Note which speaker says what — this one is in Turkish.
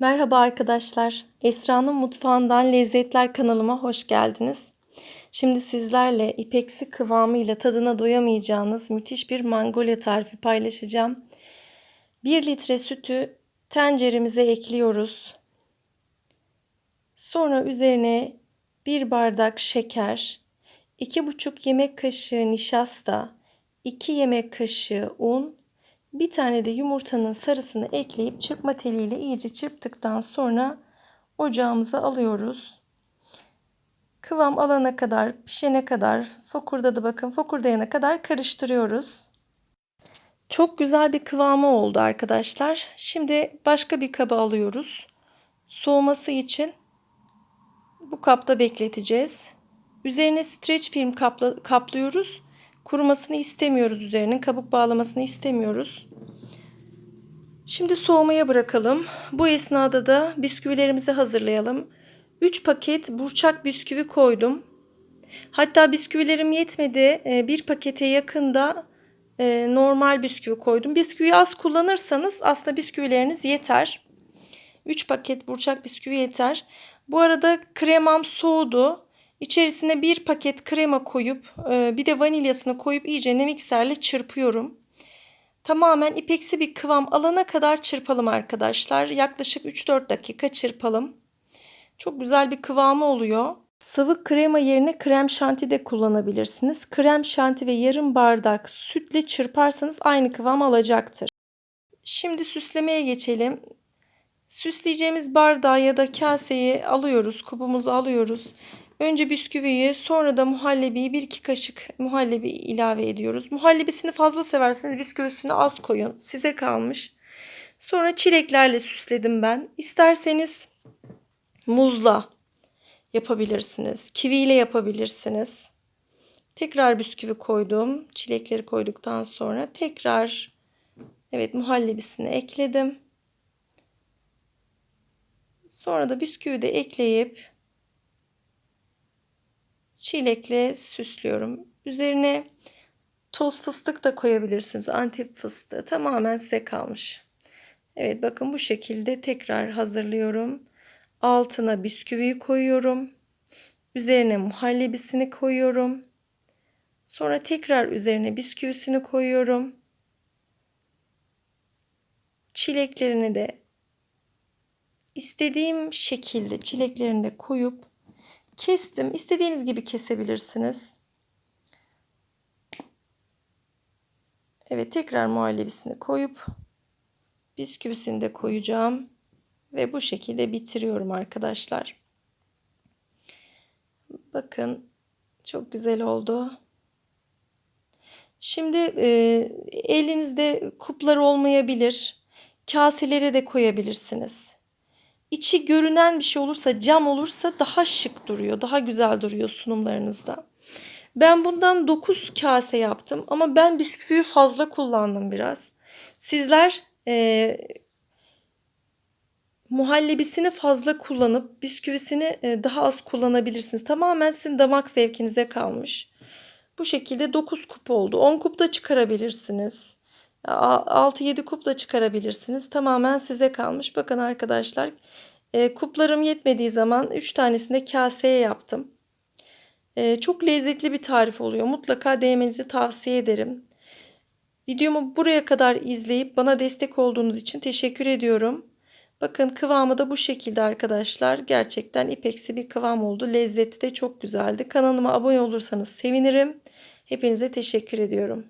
Speaker 1: Merhaba arkadaşlar. Esra'nın Mutfağından Lezzetler kanalıma hoş geldiniz. Şimdi sizlerle ipeksi kıvamıyla tadına doyamayacağınız müthiş bir mangolya tarifi paylaşacağım. 1 litre sütü tenceremize ekliyoruz. Sonra üzerine 1 bardak şeker, 2,5 yemek kaşığı nişasta, 2 yemek kaşığı un bir tane de yumurtanın sarısını ekleyip çırpma teliyle iyice çırptıktan sonra ocağımıza alıyoruz. Kıvam alana kadar, pişene kadar, fokurdadı bakın fokurdayana kadar karıştırıyoruz. Çok güzel bir kıvamı oldu arkadaşlar. Şimdi başka bir kaba alıyoruz. Soğuması için bu kapta bekleteceğiz. Üzerine streç film kapla, kaplıyoruz. Kurumasını istemiyoruz üzerinin. Kabuk bağlamasını istemiyoruz. Şimdi soğumaya bırakalım. Bu esnada da bisküvilerimizi hazırlayalım. 3 paket burçak bisküvi koydum. Hatta bisküvilerim yetmedi. Ee, bir pakete yakında e, normal bisküvi koydum. Bisküvi az kullanırsanız aslında bisküvileriniz yeter. 3 paket burçak bisküvi yeter. Bu arada kremam soğudu. İçerisine bir paket krema koyup e, bir de vanilyasını koyup iyice mikserle çırpıyorum. Tamamen ipeksi bir kıvam alana kadar çırpalım arkadaşlar. Yaklaşık 3-4 dakika çırpalım. Çok güzel bir kıvamı oluyor. Sıvı krema yerine krem şanti de kullanabilirsiniz. Krem şanti ve yarım bardak sütle çırparsanız aynı kıvam alacaktır. Şimdi süslemeye geçelim. Süsleyeceğimiz bardağı ya da kaseyi alıyoruz, kubumuzu alıyoruz. Önce bisküviyi sonra da muhallebiyi bir iki kaşık muhallebi ilave ediyoruz. Muhallebisini fazla severseniz bisküvisini az koyun. Size kalmış. Sonra çileklerle süsledim ben. İsterseniz muzla yapabilirsiniz. Kiviyle yapabilirsiniz. Tekrar bisküvi koydum. Çilekleri koyduktan sonra tekrar evet muhallebisini ekledim. Sonra da bisküvi de ekleyip çilekle süslüyorum. Üzerine toz fıstık da koyabilirsiniz. Antep fıstığı tamamen size kalmış. Evet bakın bu şekilde tekrar hazırlıyorum. Altına bisküviyi koyuyorum. Üzerine muhallebisini koyuyorum. Sonra tekrar üzerine bisküvisini koyuyorum. Çileklerini de istediğim şekilde çileklerini de koyup Kestim. İstediğiniz gibi kesebilirsiniz. Evet tekrar muhallebisini koyup bisküvisini de koyacağım. Ve bu şekilde bitiriyorum arkadaşlar. Bakın çok güzel oldu. Şimdi e, elinizde kuplar olmayabilir. Kaselere de koyabilirsiniz içi görünen bir şey olursa cam olursa daha şık duruyor. Daha güzel duruyor sunumlarınızda. Ben bundan 9 kase yaptım ama ben bisküviyi fazla kullandım biraz. Sizler e, muhallebisini fazla kullanıp bisküvisini e, daha az kullanabilirsiniz. Tamamen sizin damak zevkinize kalmış. Bu şekilde 9 kup oldu. 10 kup da çıkarabilirsiniz. 6-7 kup da çıkarabilirsiniz. Tamamen size kalmış. Bakın arkadaşlar e, kuplarım yetmediği zaman 3 tanesini kaseye yaptım. E, çok lezzetli bir tarif oluyor. Mutlaka denemenizi tavsiye ederim. Videomu buraya kadar izleyip bana destek olduğunuz için teşekkür ediyorum. Bakın kıvamı da bu şekilde arkadaşlar. Gerçekten ipeksi bir kıvam oldu. Lezzeti de çok güzeldi. Kanalıma abone olursanız sevinirim. Hepinize teşekkür ediyorum.